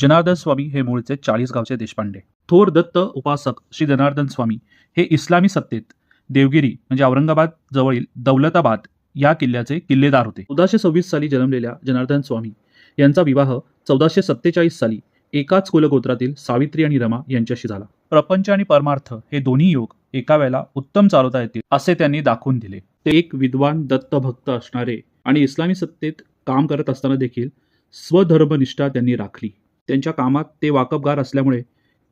जनार्दन स्वामी हे मूळचे चाळीस गावचे देशपांडे. थोर दत्त उपासक श्री जनार्दन स्वामी हे इस्लामी सत्तेत देवगिरी म्हणजे औरंगाबाद जवळील दौलताबाद या किल्ल्याचे किल्लेदार होते. चौदाशे सव्वीस साली जन्मलेल्या जनार्दन स्वामी यांचा विवाह चौदाशे सत्तेचाळीस साली एकाच कुलगोत्रातील सावित्री आणि रमा यांच्याशी झाला. प्रपंच आणि परमार्थ हे दोन्ही योग एका वेळेला उत्तम चालवता येतील असे त्यांनी दाखवून दिले. ते एक विद्वान दत्तभक्त असणारे आणि इस्लामी सत्तेत काम करत असताना देखील स्वधर्मनिष्ठा त्यांनी राखली. त्यांच्या कामात ते वाकबगार असल्यामुळे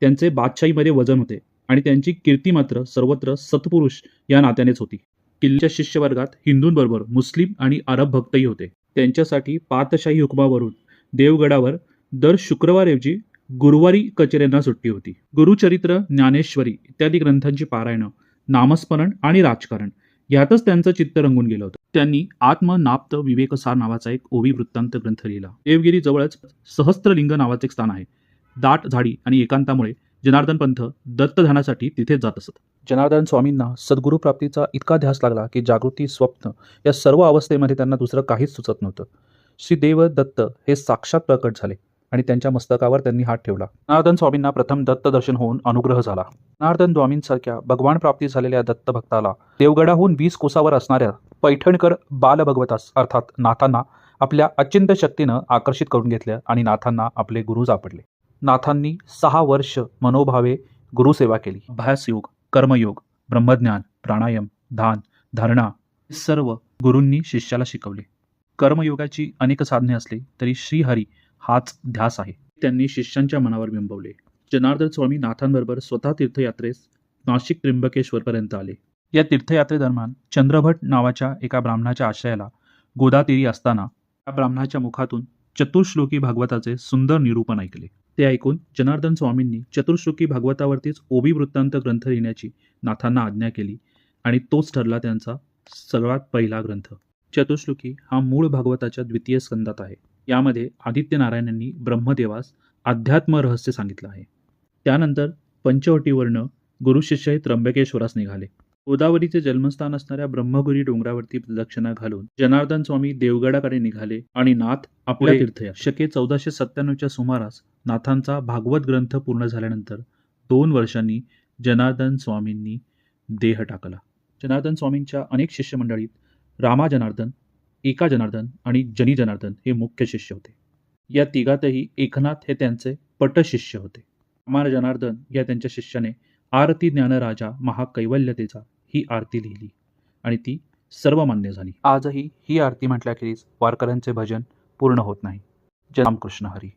त्यांचे बादशाहीमध्ये वजन होते आणि त्यांची कीर्ती मात्र सर्वत्र सत्पुरुष या नात्यानेच होती. किल्ल्याच्या शिष्यवर्गात हिंदूंबरोबर मुस्लिम आणि अरब भक्तही होते. त्यांच्यासाठी पातशाही हुकमावरून देवगडावर दर शुक्रवारऐवजी गुरुवारी कचेऱ्यांना सुट्टी होती. गुरुचरित्र ज्ञानेश्वरी इत्यादी ग्रंथांची पारायणं नामस्मरण आणि राजकारण यातच त्यांचं चित्त रंगून गेलं होतं. त्यांनी आत्मनाप्त विवेकसार नावाचा एक ओवी वृत्तांत ग्रंथ लिहिला. देवगिरी जवळच सहस्त्रलिंग नावाचे एक स्थान आहे. दाट झाडी आणि एकांतामुळे जनार्दन पंथ दत्तधानासाठी तिथेच जात असत. जनार्दन स्वामींना सद्गुरू प्राप्तीचा इतका ध्यास लागला की जागृती स्वप्न या सर्व अवस्थेमध्ये त्यांना दुसरं काहीच सुचत नव्हतं. श्री देव दत्त हे साक्षात प्रकट झाले आणि त्यांच्या मस्तकावर त्यांनी हात ठेवला. जनार्दन स्वामींना प्रथम दत्त दर्शन होऊन अनुग्रह झाला. जनार्दन स्वामींसारख्या भगवान प्राप्ती झालेल्या दत्त भक्ताला देवगडाहून वीस कोसावर असणाऱ्या पैठणकर बालभगवतास अर्थात नाथांना आपल्या अचिंत शक्तीनं आकर्षित करून घेतलं आणि नाथांना आपले गुरु सापडले. नाथांनी सहा वर्ष मनोभावे गुरुसेवा केली. अभ्यासयोग कर्मयोग ब्रह्मज्ञान प्राणायाम ध्यान धारणा सर्व गुरूंनी शिष्याला शिकवले. कर्मयोगाची अनेक साधने असली तरी श्रीहरी हाच ध्यास आहे. त्यांनी शिष्यांच्या मनावर बिंबवले. जनार्दन स्वामी नाथांबरोबर स्वतः तीर्थयात्रेस नाशिक त्र्यंबकेश्वरपर्यंत आले. या तीर्थयात्रेदरम्यान चंद्रभट नावाच्या एका ब्राह्मणाच्या आश्रयाला गोदातीरी असताना त्या ब्राह्मणाच्या मुखातून चतुर्श्लोकी भागवताचे सुंदर निरूपण ऐकले. ते ऐकून जनार्दन स्वामींनी चतुर्श्लोकी भागवतावरतीच ओबी वृत्तांत ग्रंथ लिहिण्याची नाथांना आज्ञा केली आणि तोच ठरला त्यांचा सर्वात पहिला ग्रंथ. चतुर्श्लोकी हा मूळ भागवताच्या द्वितीय स्कंदात आहे. यामध्ये आदित्य नारायणांनी ब्रह्मदेवास अध्यात्म रहस्य सांगितलं आहे. त्यानंतर पंचवटीवर्ण गुरुशिष्य हे त्र्यंबकेश्वरास निघाले. गोदावरीचे जन्मस्थान असणाऱ्या ब्रह्मगिरी डोंगरावरती प्रदक्षिणा घालून जनार्दन स्वामी देवगडाकडे निघाले आणि नाथ आपल्या पुढे तीर्थया शके चौदाशे सत्त्याण्णवच्या सुमारास नाथांचा भागवत ग्रंथ पूर्ण झाल्यानंतर दोन वर्षांनी जनार्दन स्वामींनी देह टाकला. जनार्दन स्वामींच्या अनेक शिष्यमंडळीत रामा जनार्दन एका जनार्दन आणि जनी जनार्दन हे मुख्य शिष्य होते. या तिघातही एकनाथ हे त्यांचे पटशिष्य होते. रामा जनार्दन या त्यांच्या शिष्याने आरती ज्ञानराजा महाकैवल्यतेचा ही आरती लिहिली आणि ती सर्वमान्य झाली. आजही ही आरती म्हटल्याखेरीज वारकऱ्यांचे भजन पूर्ण होत नाही. जय रामकृष्ण हरी.